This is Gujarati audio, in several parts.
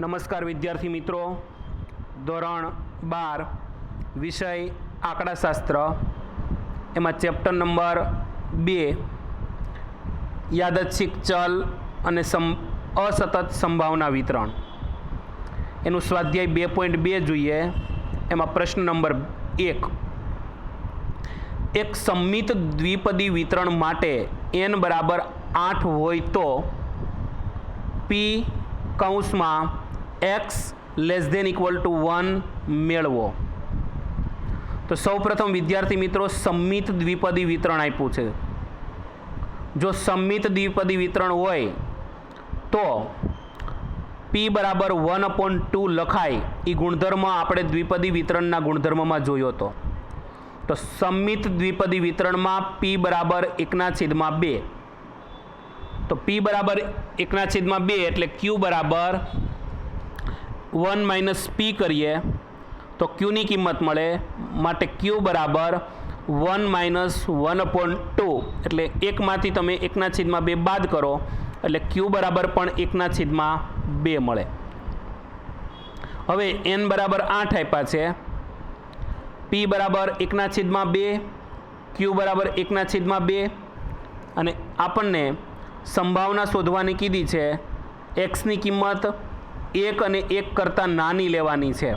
નમસ્કાર વિદ્યાર્થી મિત્રો. ધોરણ બાર, વિષય આંકડાશાસ્ત્ર. એમાં ચેપ્ટર નંબર બે, યાદચ્છિક ચલ અને સમ અસતત સંભાવના વિતરણ. એનું સ્વાધ્યાય બે પોઈન્ટ બે જોઈએ. એમાં પ્રશ્ન નંબર એક. એક સંમિત દ્વિપદી વિતરણ માટે એન બરાબર આઠ હોય તો પી કૌંસમાં X less than equal to one મેળવો. તો સૌપ્રથમ વિદ્યાર્થી મિત્રો સંમિત દ્વિપદી વિતરણ આપ્યું છે. જો સંમિત દ્વિપદી વિતરણ હોય તો પી બરાબર વન અપોન ટુ લખાય એ ગુણધર્મ આપણે દ્વિપદી વિતરણના ગુણધર્મમાં જોયો હતો. તો સંમિત દ્વિપદી વિતરણમાં પી બરાબર એકના છેદમાં બે. તો પી બરાબર એકના છેદમાં બે એટલે ક્યુ બરાબર વન માઇનસ પી કરીએ તો ક્યુની કિંમત મળે માટે ક્યુ બરાબર one minus one upon two એટલે એકમાંથી તમે એકના છેદમાં બે બાદ કરો એટલે ક્યુ બરાબર પણ એકના છેદમાં બે મળે હવે એન બરાબર આઠ આપ્યા છે પી બરાબર એકના છેદમાં બે ક્યુ બરાબર એકના છેદમાં બે અને આપણને સંભાવના શોધવાની કીધી છે એક્સની કિંમત એક અને એક કરતાં નાની લેવાની છે.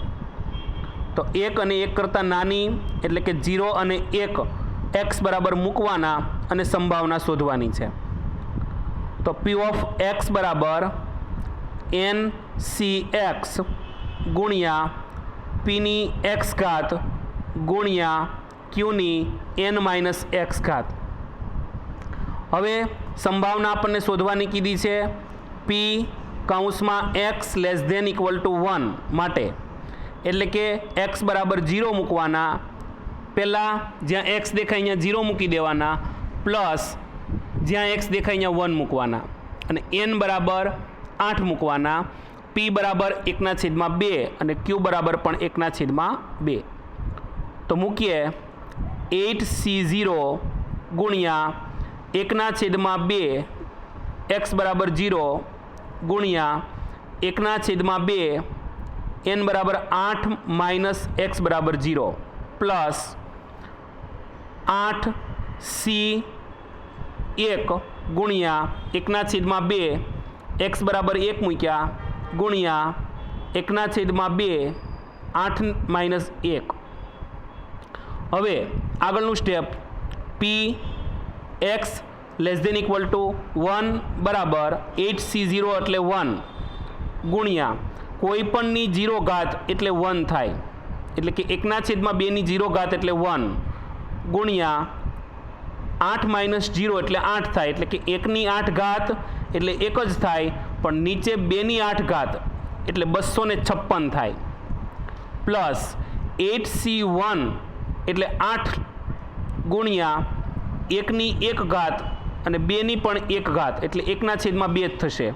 તો એક અને એક કરતાં નાની એટલે કે જીરો અને એક એક્સ બરાબર મૂકવાના અને સંભાવના શોધવાની છે. તો પી ઓફ એક્સ બરાબર એન સી એક્સ ગુણ્યા પીની એક્સ ઘાત ગુણ્યા ક્યુની એન માઇનસ એક્સ ઘાત. હવે સંભાવના આપણને શોધવાની કીધી છે પી કૌંસમાં X less than equal to one માટે. એટલે કે એક્સ બરાબર જીરો મૂકવાના. પહેલાં જ્યાં એક્સ દેખાય અહીંયા ઝીરો મૂકી દેવાના પ્લસ જ્યાં એક્સ દેખાય અહીંયા વન મૂકવાના. અને એન બરાબર આઠ મૂકવાના. પી બરાબર એકના છેદમાં બે અને ક્યુ બરાબર પણ એકના છેદમાં બે. તો મૂકીએ એઇટ સી ઝીરો ગુણ્યા એકના છેદમાં બે એક્સ બરાબર જીરો ગુણ્યા એકના છેદમાં બે, એન બરાબર આઠ માઇનસ એક્સ બરાબર જીરો પ્લસ આઠ સી એક ગુણ્યા એકના છેદમાં બે, એક્સ બરાબર એક મૂક્યા, ગુણ્યા એકના છેદમાં બે, આઠ માઇનસ એક. હવે આગળનું step, p, x less than equal to one બરાબર એટ સી ઝીરો એટલે વન ગુણ્યા કોઈપણની જીરો ઘાત એટલે વન થાય. એટલે કે એકના છેદમાં બેની જીરો ઘાત એટલે વન ગુણ્યા આઠ માઇનસ જીરો એટલે આઠ થાય. એટલે કે એકની આઠ ઘાત એટલે એક જ થાય, પણ નીચે બેની આઠ ઘાત એટલે બસો ને છપ્પન થાય. પ્લસ એટ સી વન એટલે આઠ ગુણ્યા એકની એક ઘાત અને બેની પણ એક ઘાત, એટલે એકના છેદમાં બે જ થશે.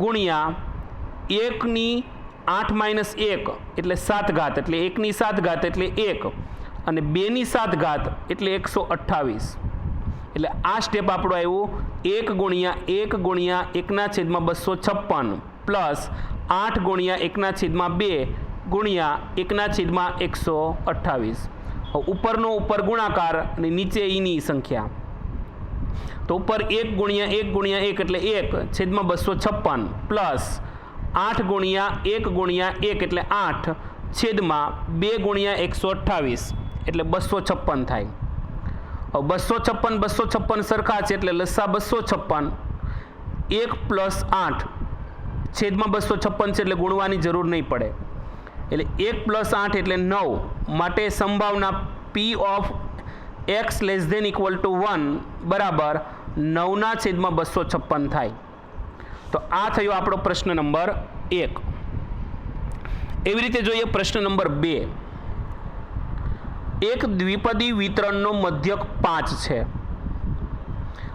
ગુણ્યા એકની આઠ માઇનસ એક, એટલે સાત ઘાત, એટલે એકની સાત ઘાત, એટલે એક. અને બેની સાત ઘાત, એટલે એકસો અઠ્ઠાવીસ. એટલે આ સ્ટેપ આપણું આવ્યું એક ગુણ્યા એક ગુણ્યા એકના છેદમાં બસો છપ્પન પ્લસ આઠ ગુણ્યા એકના છેદમાં બે ગુણ્યા એકના છેદમાં એકસો અઠ્ઠાવીસ. ઉપરનો ઉપર ગુણાકાર અને નીચે ઈની સંખ્યા. તો ઉપર એક ગુણ્યા એક ગુણ્યા એક એટલે એક, છેદમાં બસો છપ્પન પ્લસ આઠ ગુણ્યા એક ગુણ્યા એક એટલે આઠ, છેદમાં બે ગુણ્યા એકસો અઠ્ઠાવીસ એટલે બસો છપ્પન થાય. બસો છપ્પન બસો છપ્પન સરખા છે એટલે લસ્સા બસો છપ્પન, એક પ્લસ આઠ, છેદમાં બસો છપ્પન છે એટલે ગુણવાની જરૂર નહીં પડે. એટલે એક પ્લસ આઠ એટલે નવ, માટે સંભાવના p of x less than equal to one બરાબર નવના છેદમાં બસો છપ્પન થાય. તો આ થયો આપણો પ્રશ્ન નંબર એક. એવી રીતે જોઈએ પ્રશ્ન નંબર બે. એક દ્વિપદી વિતરણનો મધ્યક પાંચ છે.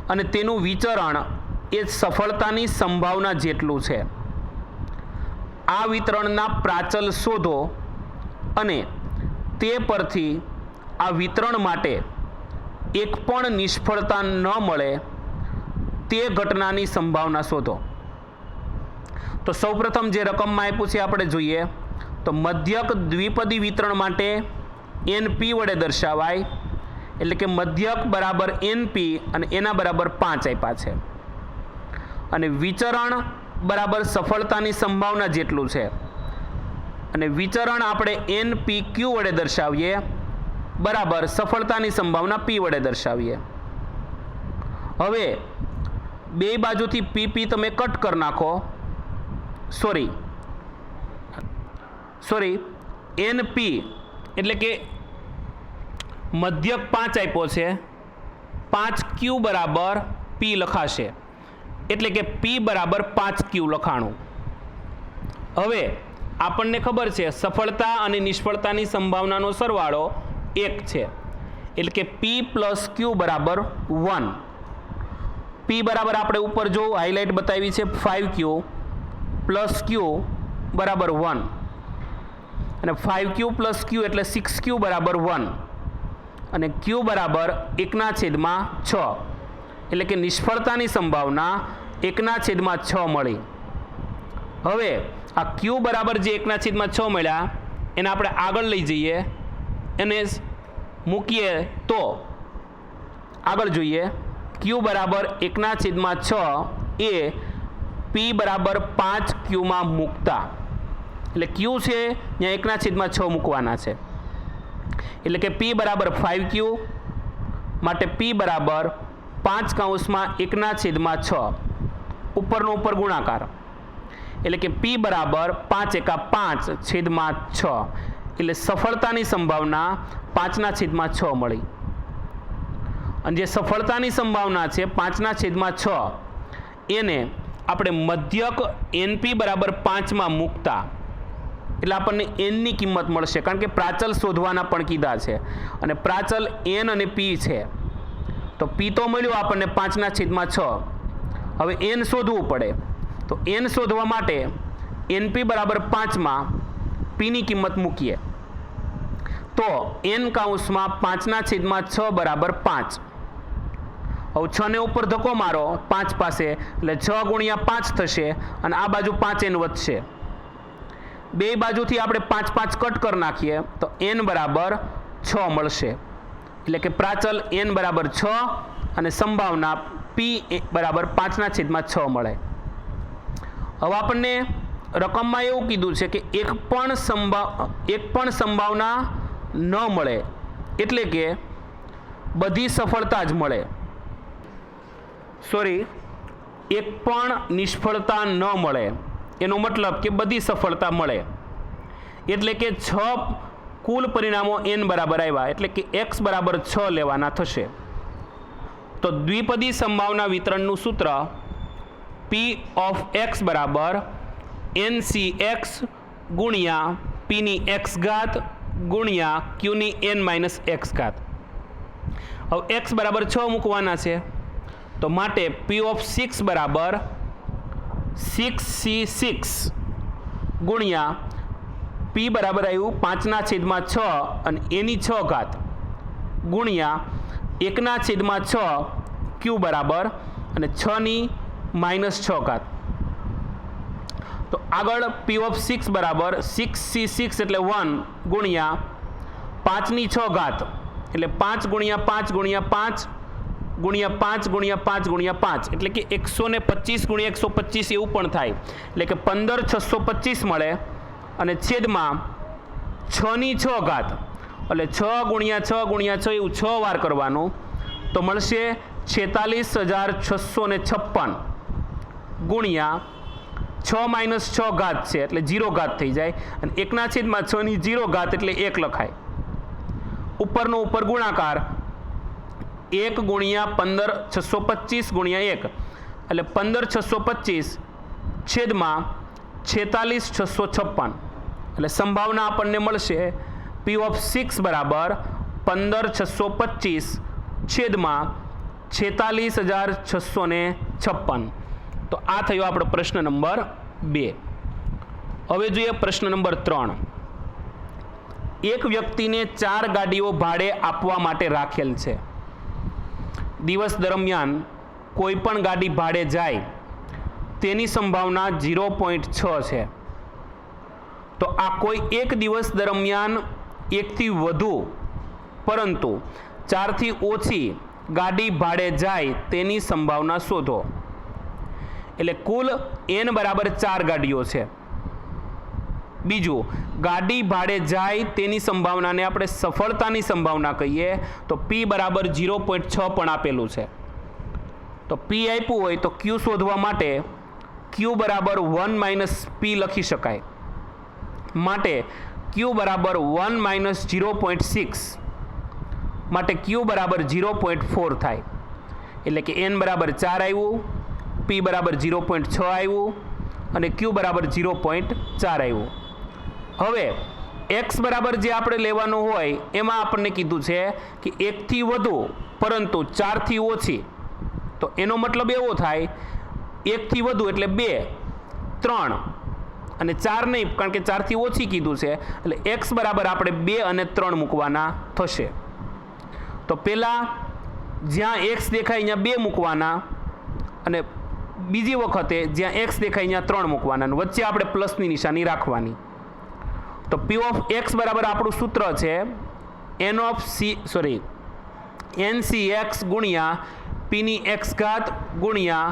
અને તેનું વિચરણ એ સફળતાની સંભાવના જેટલું છે. આ વિતરણના પ્રાચલ શોધો અને તે પરથી આ વિતરણ માટે એક પણ નિષ્ફળતા ન મળે તે ઘટનાની સંભાવના શોધો. તો સૌપ્રથમ જે રકમમાં આપ્યું છે આપણે જોઈએ, તો મધ્યક દ્વિપદી વિતરણ માટે એનપી વડે દર્શાવાય, એટલે કે મધ્યક બરાબર એનપી અને એના બરાબર પાંચ આપ્યા છે. અને વિચરણ બરાબર સફળતાની સંભાવના જેટલું છે. અને વિચરણ આપણે એનપી ક્યુ વડે દર્શાવીએ બરાબર સફળતાની સંભાવના પી વડે દર્શાવીએ. હવે બે બાજુથી પી પી તમે કટ કરી નાખો. સોરી સોરી એન પી એટલે કે મધ્યક પાંચ આપ્યો છે. પાંચ ક્યુ બરાબર પી લખાશે. એટલે કે પી બરાબર પાંચ ક્યુ લખાણું. હવે આપણને ખબર છે, સફળતા અને નિષ્ફળતાની સંભાવનાનો સરવાળો એક છે. એટલે કે પી પ્લસ ક્યુ બરાબર વન પી બરાબર આપણે ઉપર જો હાઇલાઇટ બતાવી છે ફાઇવ ક્યુ પ્લસ ક્યુ બરાબર વન અને ફાઇવ ક્યુ પ્લસ ક્યુ એટલે સિક્સ ક્યુ બરાબર વન અને ક્યુ બરાબર એકના છેદમાં છ. એટલે કે નિષ્ફળતાની સંભાવના એકના છેદમાં છ મળી. હવે આ ક્યુ બરાબર જે એકના છેદમાં છ મળ્યા, એને આપણે આગળ લઈ જઈએ. એને મૂકીએ તો આગળ જોઈએ. ક્યુ બરાબર એકના છેદમાં છ એ પી બરાબર પાંચ ક્યુમાં મૂકતા. એટલે ક્યુ છે ત્યાં એકના છેદમાં છ મૂકવાના છે. એટલે કે પી બરાબર ફાઇવ ક્યુ માટે પી બરાબર પાંચ કાઉન્સમાં એકના છેદમાં છ. ઉપરનો ઉપર ગુણાકાર. એટલે કે પી બરાબર પાંચ એકા પાંચ છેદમાં છ. એટલે સફળતાની સંભાવના પાંચના છેદમાં છ મળી. અને જે સફળતાની સંભાવના છે પાંચના છેદમાં છ, એને આપણે મધ્યક એનપી બરાબર પાંચમાં મૂકતા. એટલે આપણને એનની કિંમત મળશે, કારણ કે પ્રાચલ શોધવાના પણ કીધા છે. અને પ્રાચલ એન અને પી છે. તો પી તો મળ્યું આપણને પાંચના છેદમાં છ. હવે એન શોધવું પડે. તો એન શોધવા માટે એનપી બરાબર પાંચમાં પીની કિંમત મૂકીએ. તો એન કાઉન્સમાં પાંચના છેદમાં છ બરાબર પાંચ. હવે છ ને ઉપર ધક્કો મારો, પાંચ પાસે, એટલે છ ગુણ્યા પાંચ થશે અને આ બાજુ પાંચ એન વધશે. બે બાજુથી આપણે પાંચ પાંચ કટ કરી નાખીએ, તો એન બરાબર છ મળશે. એટલે કે પ્રાચલ એન બરાબર છ અને સંભાવના પી બરાબર પાંચના છેદમાં છ મળે. હવે આપણને રકમમાં એવું કીધું છે કે એક પણ સંભાવ એક પણ સંભાવના ન મળે. એટલે કે બધી સફળતા જ મળે. સોરી એક પણ નિષ્ફળતા ન મળે. એનો મતલબ કે બધી સફળતા મળે. એટલે કે છ કુલ પરિણામો એન બરાબર આવ્યા. એટલે કે એક્સ બરાબર છ લેવાના થશે. તો દ્વિપદી સંભાવના વિતરણનું સૂત્ર પી ઓફ એક્સ બરાબર એન સી એક્સ ગુણ્યા પીની એક્સ ઘાત ગુણ્યા ક્યુની એન માઇનસ એક્સ ઘાત. હવે એક્સ બરાબર છ મૂકવાના છે. તો માટે પી ઓફ સિક્સ બરાબર સિક્સ સી સિક્સ ગુણ્યા પી બરાબર આવ્યું પાંચના છેદમાં છ અને એની છ ઘાત. ગુણ્યા એકના છેદમાં છ ક્યુ બરાબર અને છની માઇનસ છ ઘાત. તો આગળ પી ઓફ સિક્સ બરાબર સિક્સ સી સિક્સ એટલે વન ગુણ્યા પાંચની છ ઘાત. એટલે પાંચ ગુણ્યા પાંચ ગુણ્યા પાંચ ગુણ્યા પાંચ ગુણ્યા પાંચ ગુણ્યા પાંચ. એટલે કે એકસો ને પચીસ ગુણ્યા એકસો પચીસ એવું પણ થાય. એટલે કે પંદર છસો પચીસ મળે અને છેદમાં છની છ ઘાત. એટલે છ ગુણ્યા છ ગુણ્યા છ એવું છ વાર કરવાનું. તો મળશે છેતાલીસ હજાર છસો ને છપ્પન ગુણ્યા છ માઇનસ છ ઘાત છે, એટલે જીરો ઘાત થઈ જાય. અને એકના છેદમાં છની જીરો ઘાત એટલે એક લખાય. ઉપરનો ઉપર ગુણાકાર એક ગુણ્યા પંદર છસો પચીસ ગુણ્યા એક. એટલે પંદર છસો પચીસ છેદમાં છેતાલીસ છસો છપ્પન. એટલે સંભાવના આપણને મળશે પી ઓફ સિક્સ બરાબર પંદર છસો પચીસ છેદમાં છેતાલીસ હજાર છસો ને છપ્પન. તો આ થયો આપણો પ્રશ્ન નંબર બે. હવે જોઈએ પ્રશ્ન નંબર ત્રણ. એક વ્યક્તિને ચાર ગાડીઓ ભાડે આપવા માટે રાખેલ છે. દિવસ દરમિયાન કોઈ પણ ગાડી ભાડે જાય, તેની સંભાવના ઝીરો પોઈન્ટ છ છે. તો આ કોઈ એક દિવસ દરમિયાન એકથી વધુ, પરંતુ ચારથી ઓછી ગાડી ભાડે જાય તેની સંભાવના શોધો. એટલે કુલ એન બરાબર ચાર ગાડીઓ છે. બીજું, ગાડી ભાડે જાય તેની સંભાવનાને આપણે સફળતાની સંભાવના કહીએ તો પી બરાબર ઝીરો પોઈન્ટ છ પણ આપેલું છે. તો પી આપ્યું હોય તો ક્યુ શોધવા માટે ક્યુ બરાબર વન માઇનસ પી લખી શકાય. માટે ક્યુ બરાબર one minus zero point six માટે ક્યુ બરાબર ઝીરો પોઈન્ટ ફોર થાય. એટલે કે એન બરાબર ચાર આવ્યું. પી બરાબર ઝીરો પોઈન્ટ છ આવ્યું અને ક્યુ બરાબર ઝીરો પોઈન્ટ ચાર આવ્યું. હવે એક્સ બરાબર જે આપણે લેવાનું હોય, એમાં આપણને કીધું છે કે એકથી વધુ, પરંતુ ચારથી ઓછી. તો એનો મતલબ એવો થાય, એકથી વધુ એટલે બે, ત્રણ. અને ચાર નહીં, કારણ કે ચારથી ઓછી કીધું છે, એટલે એક્સ બરાબર આપણે બે અને ત્રણ મૂકવાના થશે. તો પહેલાં જ્યાં એક્સ દેખાય અહીંયા બે મૂકવાના. અને બીજી વખતે જ્યાં એક્સ દેખાય, અહીંયા ત્રણ મૂકવાના વચ્ચે આપણે પ્લસની નિશાની રાખવાની. તો પી ઓફ એક્સ બરાબર આપણું સૂત્ર છે n of C sorry n C x ગુણ્યા પીની એક્સ ઘાત ગુણ્યા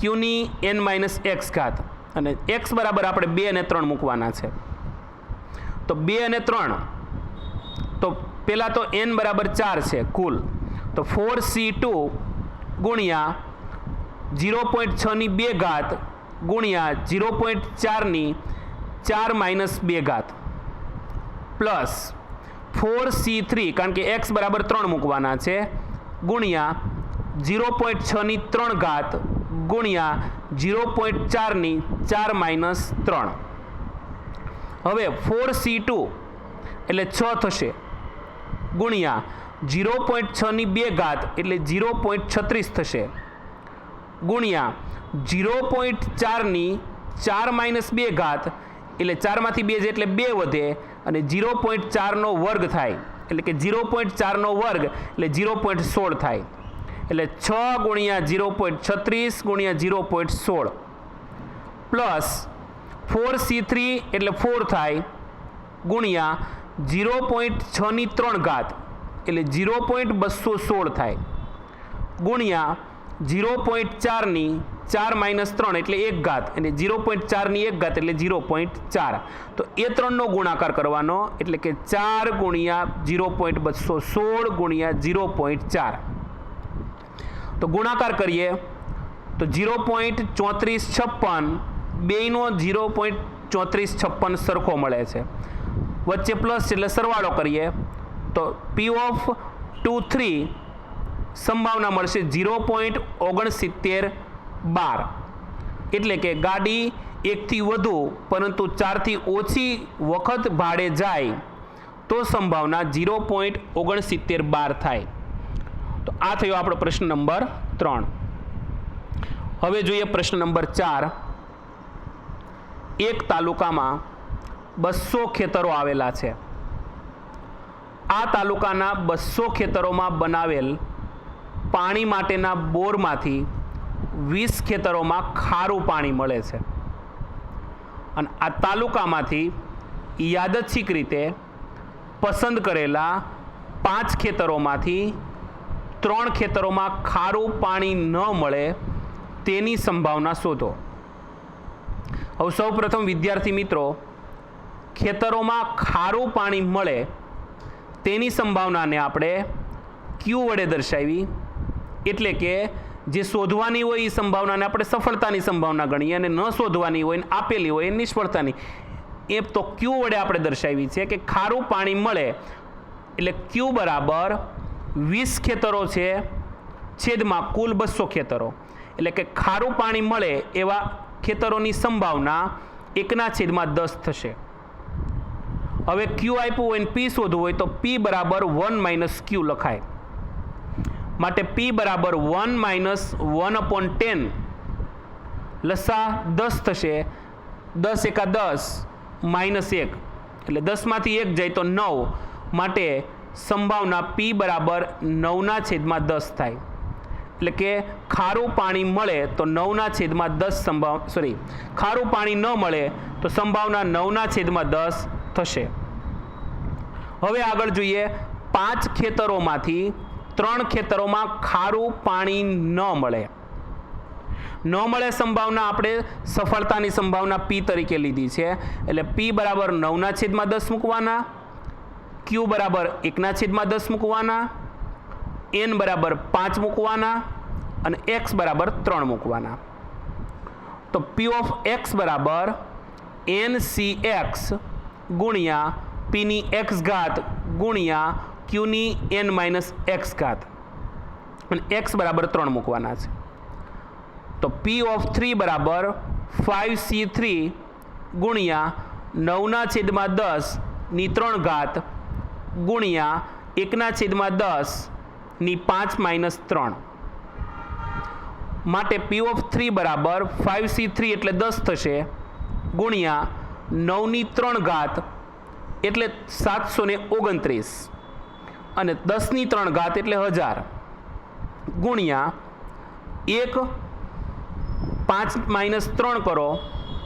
ક્યુની એન માઇનસ એક્સ ઘાત. અને એક્સ બરાબર આપણે બે અને ત્રણ મૂકવાના છે. તો બે અને ત્રણ, તો પહેલાં તો એન બરાબર ચાર છે કુલ. તો ફોર સી ટુ ગુણ્યા ઝીરો પોઈન્ટ છની બે ઘાત ગુણ્યા જીરો પોઈન્ટ ચારની ચાર માઇનસ બે ઘાત. પ્લસ ફોર સી થ્રી, કારણ કે એક્સ બરાબર ત્રણ મૂકવાના છે, ગુણ્યા જીરો પોઈન્ટ છની ત્રણ ઘાત ગુણ્યા જીરો પોઈન્ટ ચારની ચાર માઇનસ ત્રણ. હવે ફોર સી ટુ, એટલે છ થશે, ગુણ્યા જીરો પોઈન્ટ છની બે ઘાત, એટલે જીરો પોઈન્ટ છત્રીસ થશે. ગુણ્યા ઝીરો પોઈન્ટ ચારની ચાર માઇનસ બે ઘાત, એટલે ચારમાંથી બે એટલે બે વધે અને ઝીરો પોઈન્ટ ચારનો વર્ગ થાય. એટલે કે ઝીરો પોઈન્ટ ચારનો વર્ગ, એટલે ઝીરો પોઈન્ટ સોળ થાય. એટલે છ ગુણ્યા ઝીરો પોઈન્ટ છત્રીસ ગુણ્યા ઝીરો પોઈન્ટ સોળ. પ્લસ ફોર સી થ્રી એટલે ફોર થાય ગુણ્યા ઝીરો પોઈન્ટ છની ત્રણ ઘાત, એટલે ઝીરો પોઈન્ટ બસો સોળ થાય. ગુણ્યા ઝીરો પોઈન્ટ ચારની ચાર માઇનસ ત્રણ એટલે એક ઘાત. એટલે ઝીરો પોઈન્ટ ચારની એક ઘાત એટલે ઝીરો પોઈન્ટ ચાર. તો એ ત્રણનો ગુણાકાર કરવાનો એટલે કે ચાર ગુણ્યા ઝીરો પોઈન્ટ બસો સોળ ગુણ્યા ઝીરો પોઈન્ટ ચાર. તો ગુણાકાર કરીએ. તો ઝીરો પોઈન્ટ ચોત્રીસ છપ્પન બેનો ઝીરો પોઈન્ટ ચોત્રીસ છપ્પન સરખો મળે છે. વચ્ચે પ્લસ એટલે સરવાળો કરીએ. તો પી ઓફ ટુ થ્રી સંભાવના મળશે ઝીરો પોઈન્ટ ઓગણસિત્તેર બાર. એટલે કે ગાડી એકથી વધુ, પરંતુ ચારથી ઓછી વખત ભાડે જાય, તો સંભાવના ઝીરો પોઈન્ટ ઓગણસિત્તેર બાર થાય. તો આ થયો આપણો પ્રશ્ન નંબર ત્રણ. હવે જોઈએ પ્રશ્ન નંબર ચાર. એક તાલુકામાં બસો ખેતરો આવેલા છે. આ તાલુકાના બસો ખેતરોમાં બનાવેલ પાણી માટેના બોરમાંથી વીસ ખેતરોમાં ખારું પાણી મળે છે. અને આ તાલુકામાંથી યાદચ્છિક રીતે પસંદ કરેલા પાંચ ખેતરોમાંથી ત્રણ ખેતરોમાં ખારું પાણી ન મળે તેની સંભાવના શોધો. હવે સૌ પ્રથમ વિદ્યાર્થી મિત્રો, ખેતરોમાં ખારું પાણી મળે તેની સંભાવનાને આપણે ક્યુ વડે દર્શાવી એટલે કે જે શોધવાની હોય એ સંભાવનાને આપણે સફળતાની સંભાવના ગણીએ અને ન શોધવાની હોય આપેલી હોય એ નિષ્ફળતાની. એ તો ક્યુ વડે આપણે દર્શાવી છે કે ખારું પાણી મળે એટલે ક્યુ બરાબર વીસ ખેતરો છે, છેદમાં કુલ બસો ખેતરો. એટલે કે ખારું પાણી મળે એવા ખેતરોની સંભાવના એકના છેદમાં દસ થશે. હવે ક્યુ આપ્યું હોય ને પી શોધવું હોય તો પી બરાબર વન માઇનસ ક્યુ લખાય. માટે પી બરાબર one minus one upon ten લસા દસ થશે. દસ એકા દસ માઇનસ એક. એટલે દસમાંથી એક જાય તો નવ. માટે સંભાવના પી બરાબર નવના છેદમાં દસ થાય. એટલે કે ખારું પાણી મળે તો નવના છેદમાં દસ સંભાવ સોરી ખારું પાણી ન મળે તો સંભાવના નવના છેદમાં દસ થશે. હવે આગળ જોઈએ પાંચ ખેતરોમાંથી ત્રણ ખેતરોમાં ખારું પાણી ન મળે. ન મળે સંભાવના આપણે સફળતાની સંભાવના પી તરીકે લીધી છે. એટલે પી બરાબર નવના છેદમાં દસ મૂકવાના ક્યુ બરાબર એકના છેદમાં દસ મૂકવાના એન બરાબર પાંચ મૂકવાના અને એક્સ બરાબર ત્રણ મૂકવાના. તો પી ઓફ એક્સ બરાબર એન સી એક્સ ગુણ્યા પીની એક્સ ઘાત ગુણ્યા ક્યુની એન માઇનસ એક્સ ઘાત. અને એક્સ બરાબર ત્રણ મૂકવાના છે. તો પી ઓફ થ્રી બરાબર ફાઇવ સી થ્રી ગુણ્યા નવના છેદમાં દસની ત્રણ ઘાત ગુણ્યા એકના છેદમાં દસની પાંચ માઇનસ ત્રણ. માટે પી ઓફ થ્રી બરાબર ફાઇવ સી થ્રી એટલે દસ થશે ગુણ્યા નવની ત્રણ ઘાત એટલે સાતસો ને ઓગણત્રીસ. અને દસની ત્રણ ઘાત એટલે હજાર. ગુણ્યા એક પાંચ માઇનસ ત્રણ કરો,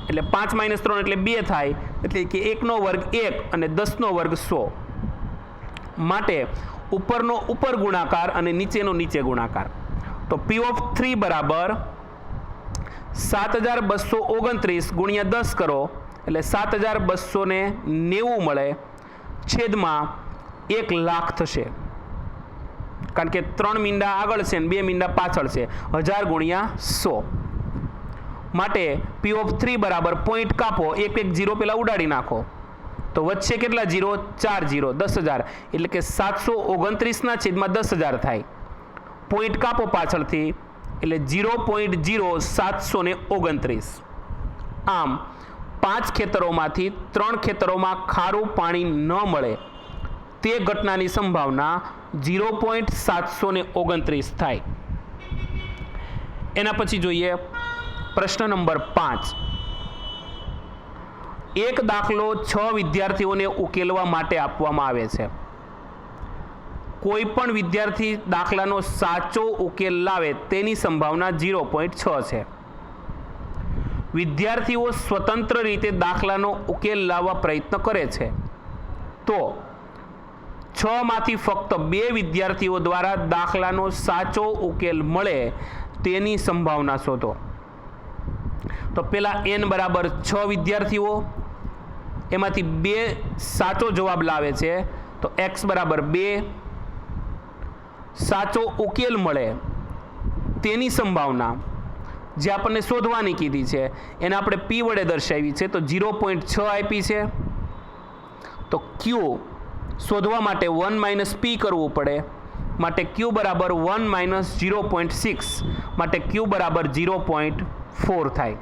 એટલે પાંચ માઇનસ ત્રણ એટલે બે થાય, એટલે કે એકનો વર્ગ એક અને દસનો વર્ગ સો. માટે ઉપરનો ઉપર ગુણાકાર અને નીચેનો નીચે ગુણાકાર. તો પી ઓફ થ્રી બરાબર સાત હજાર બસો ઓગણત્રીસ ગુણ્યા દસ કરો, એટલે સાત હજાર બસો નેવું મળે. છેદમાં એક લાખ થશે. કારણ કે ત્રણ મીંડા આગળ છે ને બે મીંડા પાછળ છે. હજાર ગુણ્યા સો. માટે પી ઓફ થ્રી બરાબર પોઈન્ટ કાપો. એક એક જીરો પહેલાં ઉડાડી નાખો. તો વચ્ચે કેટલા જીરો ચાર જીરો દસ હજાર. એટલે કે સાતસો ઓગણત્રીસના છેદમાં દસ હજાર થાય. પોઈન્ટ કાપો પાછળથી. એટલે જીરો પોઈન્ટ જીરો સાતસો ને ઓગણત્રીસ. આમ, પાંચ ખેતરોમાંથી ત્રણ ખેતરોમાં ખારું પાણી ન મળે. તે ઘટનાની સંભાવના જીરો પોઈન્ટ સાતસો ને ઓગણત્રીસ થાય. એના પછી જોઈએ પ્રશ્ન નંબર પાંચ. એક દાખલો છ વિદ્યાર્થીઓને ઉકેલવા માટે આપવામાં આવે છે. કોઈ પણ વિદ્યાર્થી દાખલાનો સાચો ઉકેલ લાવે તેની સંભાવના ઝીરો પોઈન્ટ છ છે. વિદ્યાર્થીઓ સ્વતંત્ર રીતે દાખલાનો ઉકેલ લાવવા પ્રયત્ન કરે છે. તો છ માંથી ફક્ત બે વિદ્યાર્થીઓ દ્વારા દાખલાનો સાચો ઉકેલ મળે તેની સંભાવના શોધો. તો પેલા એન બરાબર છ વિદ્યાર્થીઓ, એમાંથી બે સાચો જવાબ લાવે છે, તો એક્સ બરાબર બે, સાચો ઉકેલ મળે તેની સંભાવના. જે આપણને શોધવાની કીધી છે, એને આપણે પી વડે દર્શાવી છે, તો ઝીરો પોઈન્ટ છ આપી છે. તો ક્યુ શોધવા માટે વન માઇનસ પી કરવું પડે. માટે ક્યુ બરાબર one minus zero point six, માટે ક્યુ બરાબર ઝીરો પોઈન્ટ ફોર થાય.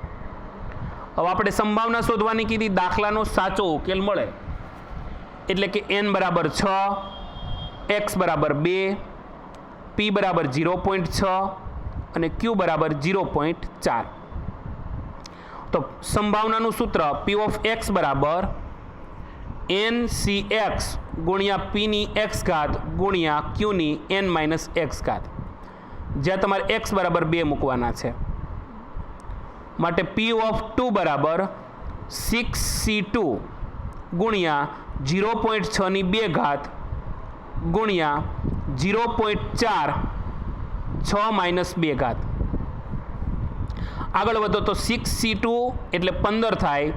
હવે આપણે સંભાવના શોધવાની કીધી, દાખલાનો સાચો ઉકેલ મળે. એટલે કે એન બરાબર છ, એક્સ બરાબર બે, પી બરાબર ઝીરો પોઈન્ટ છ અને ક્યુ બરાબર ઝીરો પોઈન્ટ ચાર. તો સંભાવનાનું સૂત્ર પી ઓફ એક્સ બરાબર એન સી એક્સ ગુણ્યા પીની એક્સ ઘાત ગુણ્યા ક્યુની એન માઇનસ એક્સ ઘાત. જ્યાં તમારે એક્સ બરાબર બે મૂકવાના છે. માટે પી ઓફ ટુ બરાબર સિક્સ સી ટુ ગુણ્યા ઝીરો પોઈન્ટ છની બે ઘાત ગુણ્યા ઝીરો પોઈન્ટ ચાર છ માઇનસ બે ઘાત. આગળ વધો તો સિક્સ સી ટુ એટલે પંદર થાય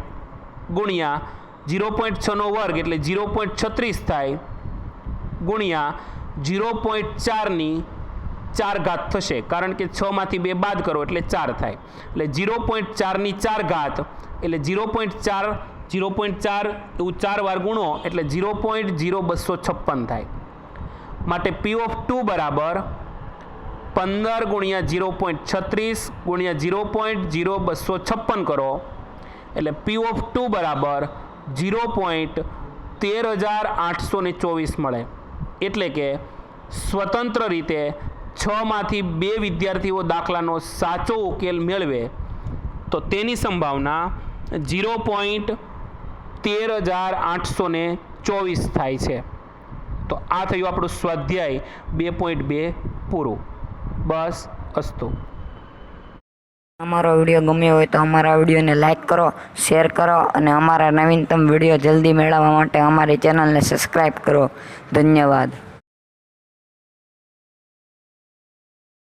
ગુણ્યા ઝીરો પોઈન્ટ છનો વર્ગ એટલે ઝીરો પોઈન્ટ છત્રીસ થાય ગુણ્યા ઝીરો પોઈન્ટ ચારની ચાર ઘાત થશે. કારણ કે છમાંથી બે બાદ કરો એટલે ચાર થાય. એટલે ઝીરો પોઈન્ટ ચારની ચાર ઘાત એટલે ઝીરો પોઈન્ટ ચાર ઝીરો પોઈન્ટ ચાર એવું ચાર વાર ગુણો એટલે ઝીરો પોઈન્ટ ઝીરો બસો છપ્પન થાય. માટે પી ઓફ ટુ બરાબર પંદર ગુણ્યા ઝીરો પોઈન્ટ છત્રીસ ગુણ્યા ઝીરો પોઈન્ટ ઝીરો બસો છપ્પન કરો. એટલે પી ઓફ ટુ બરાબર ઝીરો પોઈન્ટ તેર હજાર આઠસો ને ચોવીસ મળે. એટલે કે સ્વતંત્ર રીતે છમાંથી બે વિદ્યાર્થીઓ દાખલાનો સાચો ઉકેલ મેળવે, તો તેની સંભાવના ઝીરો પોઈન્ટ તેર હજાર આઠસો ને ચોવીસ થાય છે. તો આ થયું આપણું સ્વાધ્યાય બે પોઈન્ટ બે પૂરું. બસ, અસ્તુ. અમારો વીડિયો ગમ્યો હોય તો અમારા વિડીયોને લાઇક કરો, શેર કરો અને અમારા નવીનતમ વીડિયો જલ્દી મેળવવા માટે અમારી ચેનલને સબસ્ક્રાઈબ કરો. ધન્યવાદ.